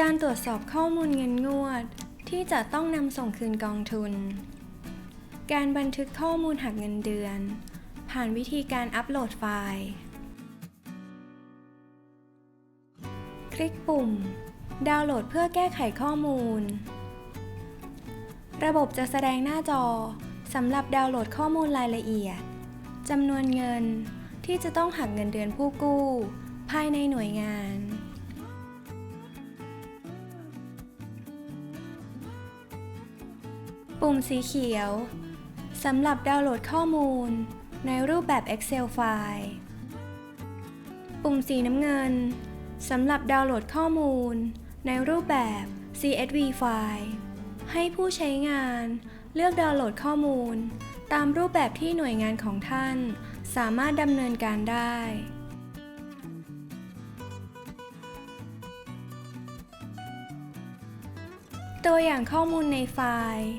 การตรวจสอบข้อมูลเงินงวด ที่จะต้องนำส่งคืนกองทุน การบันทึกข้อมูลหักเงินเดือน ผ่านวิธีการอัปโหลดไฟล์ คลิกปุ่ม ดาวน์โหลดเพื่อแก้ไขข้อมูล ระบบจะแสดงหน้าจอสำหรับดาวน์โหลดข้อมูลรายละเอียดจำนวนเงินที่จะต้องหักเงินเดือนผู้กู้ ภายในหน่วยงาน ปุ่มสีเขียวสำหรับดาวน์โหลดข้อมูล ในรูปแบบ Excel ไฟล์ ปุ่มสีน้ำเงินสำหรับดาวน์โหลดข้อมูล ในรูปแบบ CSV ไฟล์ ให้ผู้ใช้งานเลือกดาวน์โหลดข้อมูล ตามรูปแบบที่หน่วยงานของท่าน สามารถดำเนินการได้ตัวอย่างข้อมูลในไฟล์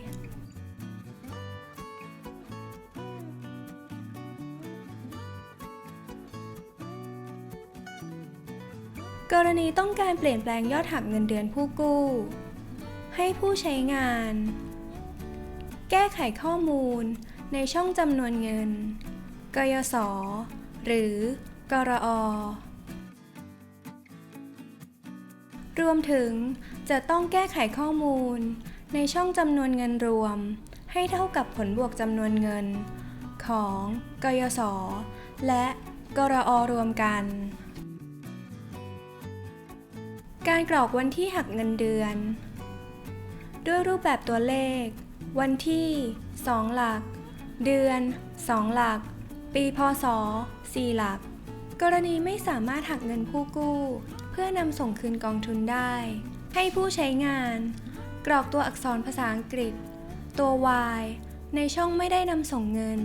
กรณีต้องการเปลี่ยนแปลงยอดหักเงินเดือนผู้กู้ ให้ผู้ใช้งาน แก้ไขข้อมูลในช่องจำนวนเงิน กยศ หรือกรอ รวมถึงจะต้องแก้ไขข้อมูล ในช่องจำนวนเงินรวม ให้เท่ากับผลบวกจำนวนเงิน ของกยศ และกรอรวมกัน การกรอกวันที่หักเงินเดือน ด้วยรูปแบบตัวเลข วันที่ 2 หลัก เดือน 2 หลัก ปีพศ 4 หลัก กรณีไม่สามารถหักเงินผู้กู้ เพื่อนำส่งคืนกองทุนได้ ให้ผู้ใช้งาน กรอกตัวอักษรภาษาอังกฤษ ตัว Y ในช่องไม่ได้นำส่งเงิน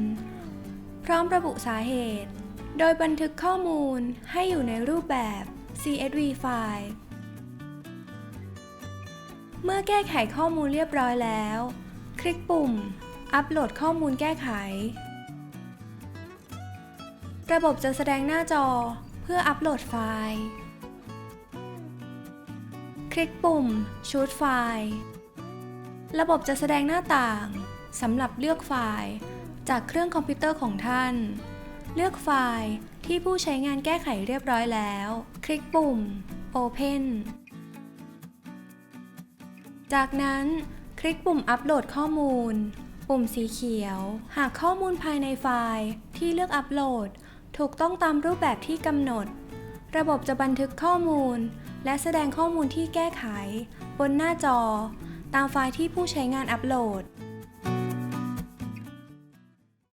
พร้อมระบุสาเหตุ โดยบันทึกข้อมูลให้อยู่ในรูปแบบ CSV ไฟล์ เมื่อแก้ไขข้อมูลเรียบร้อยแล้ว คลิกปุ่ม อัปโหลดข้อมูลแก้ไข ระบบจะแสดงหน้าจอเพื่ออัปโหลดไฟล์ คลิกปุ่ม ชุดไฟล์ ระบบจะแสดงหน้าต่างสำหรับเลือกไฟล์ จากเครื่องคอมพิวเตอร์ของท่าน เลือกไฟล์ที่ผู้ใช้งานแก้ไขเรียบร้อยแล้ว คลิกปุ่ม Open จากนั้นคลิกปุ่มอัปโหลดข้อมูล ปุ่มสีเขียว หากข้อมูลภายในไฟล์ที่เลือกอัปโหลด ถูกต้องตามรูปแบบที่กำหนด ระบบจะบันทึกข้อมูล และแสดงข้อมูลที่แก้ไข บนหน้าจอ ตามไฟล์ที่ผู้ใช้งานอัปโหลด